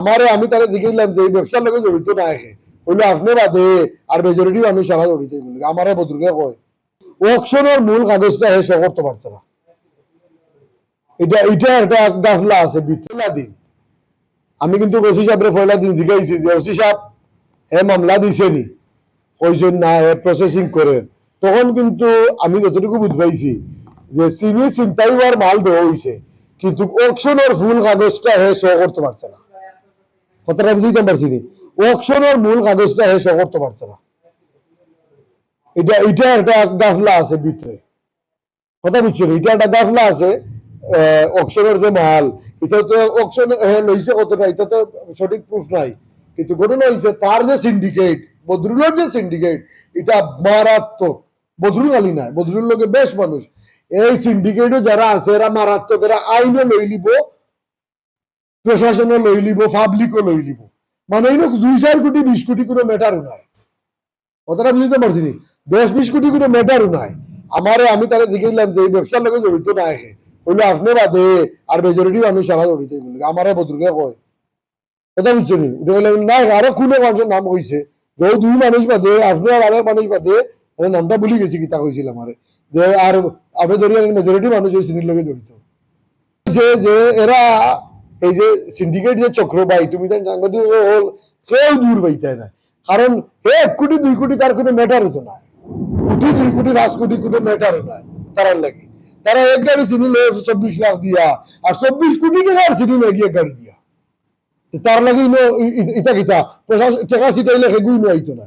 আমারে আমি তারা দেখিলাম যে এই ব্যবসার লগে জড়িত না এসে হইলে আপনি বাদে, আর মেজরিটি মানুষ সারা জড়িত আমারে বদরুকে কয় অকশনের মূল কাগজটা হে করতে পারছে না এটা এটা একটা গাফলা আছে দিন। আমি কিন্তু ওসি দিন জিজ্ঞাসি যে ওসি সাহেব, হে মামলা দিছে নি, হে প্রসেসিং করেন তখন কিন্তু আমি যতটুকু বুঝবাইছি যে চিনি চিন্তাই মাল দেওয়া হয়েছে কিন্তু অকশনের ফুল কাগজটা হে শো করতে পারছে না কথাটা বুঝতে পারছি অকশনের মূল কাগজটা হে শো করতে পারছে না। এটা এটা একটা গাফলা আছে কথা বুঝছ এটা একটা গাফলা আছে অকশনের যে মাল, এটা তো অকশন লইছে কতটা, এটা তো সঠিক প্রুফ নাই। কিন্তু ঘটনা হয়েছে তার যে সিন্ডিকেট বদরুলের যে সিন্ডিকেট এটা মারাত্মক। বদরুল আলী নাই, বদরুল লোকে বেশ মানুষ। এই সিন্ডিকেটও যারা আছে, এরা মারাত্মক, এরা আইনও লই লিব প্রশাসনও লই লিব পাবলিকও লই লিব মানে এই দুই চার কোটি, বিশ কোটি কোনো ম্যাটারও নাই। কথাটা বুঝতে পারছি নি? দশ বিশ কোটি কোনো ম্যাটারও নাই। আমারে আমি তারা দেখিলাম যে এই ব্যবসার লগে জড়িত না এসে হইলে আপনি বাদে, আর মেজরিটি মানুষ সারা জড়িত আমারে বদরুকে কয়। কথা বুঝছ নি? উঠে না আরও কোনো মানুষের নাম কইছে যে দুই মানুষ বাদে, আপনি আর আরেক মানুষ বাদে। মানে নামটা ভুলি গেছি, কিতা কইছিল আমারে যে আর আপনি ধরি মেজরিটি মানুষ এই শ্রেণির লগে জড়িত। যে এরা এই যে সিন্ডিকেট যে চক্র তুমি তাই সাংবাদিক হল কেউ দূর বাইতে না কারণ এক কোটি, দুই কোটি তার কোনো ম্যাটার হতো না কোটি, দুই কোটি, পাঁচ কোটি কোনো ম্যাটার নাই তারার লাগে। তারা এক গাড়ি চিনি লয়ে চব্বিশ লাখ দিয়া, আর চব্বিশ কোটি টাকার চিনি লয়ে এক গাড়ি দিয়া। তার লাগে ইটা কিতা প্রশাসন টাকা সিটাইলে সেগুই নো আইতো না